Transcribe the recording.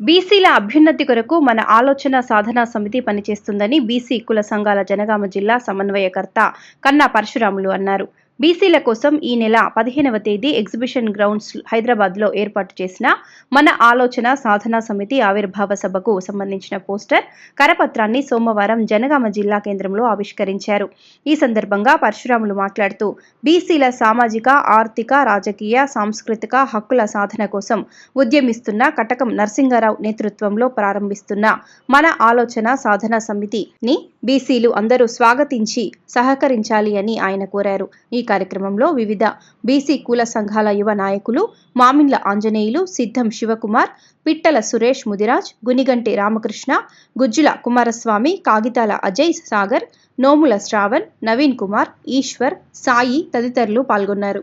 బీసీల అభ్యున్నతి కొరకు మన ఆలోచన సాధనా సమితి పనిచేస్తుందని బీసీ కుల సంఘాల జనగామ జిల్లా సమన్వయకర్త కన్నా పరశురాములు అన్నారు. బీసీల కోసం ఈ నెల పదిహేనవ తేదీ ఎగ్జిబిషన్ గ్రౌండ్స్ హైదరాబాద్లో ఏర్పాటు చేసిన మన ఆలోచన సాధనా సమితి ఆవిర్భావ సభకు సంబంధించిన పోస్టర్ కరపత్రాన్ని సోమవారం జనగామ జిల్లా కేంద్రంలో ఆవిష్కరించారు. ఈ సందర్భంగా పరశురాములు మాట్లాడుతూ బీసీల సామాజిక ఆర్థిక రాజకీయ సాంస్కృతిక హక్కుల సాధన కోసం ఉద్యమిస్తున్న కటకం నరసింగారావు నేతృత్వంలో ప్రారంభిస్తున్న మన ఆలోచన సాధన సమితిని బీసీలు అందరూ స్వాగతించి సహకరించాలి అని ఆయన కోరారు. ఈ కార్యక్రమంలో వివిధ బీసీ కుల సంఘాల యువ నాయకులు మామిన్ల ఆంజనేయులు సిద్ధం శివకుమార్ పిట్టల సురేష్ ముదిరాజ్ గునిగంటి రామకృష్ణ గుజ్జుల కుమారస్వామి కాగితాల అజయ్ సాగర్ నోముల శ్రావణ్ నవీన్ కుమార్ ఈశ్వర్ సాయి తదితరులు పాల్గొన్నారు.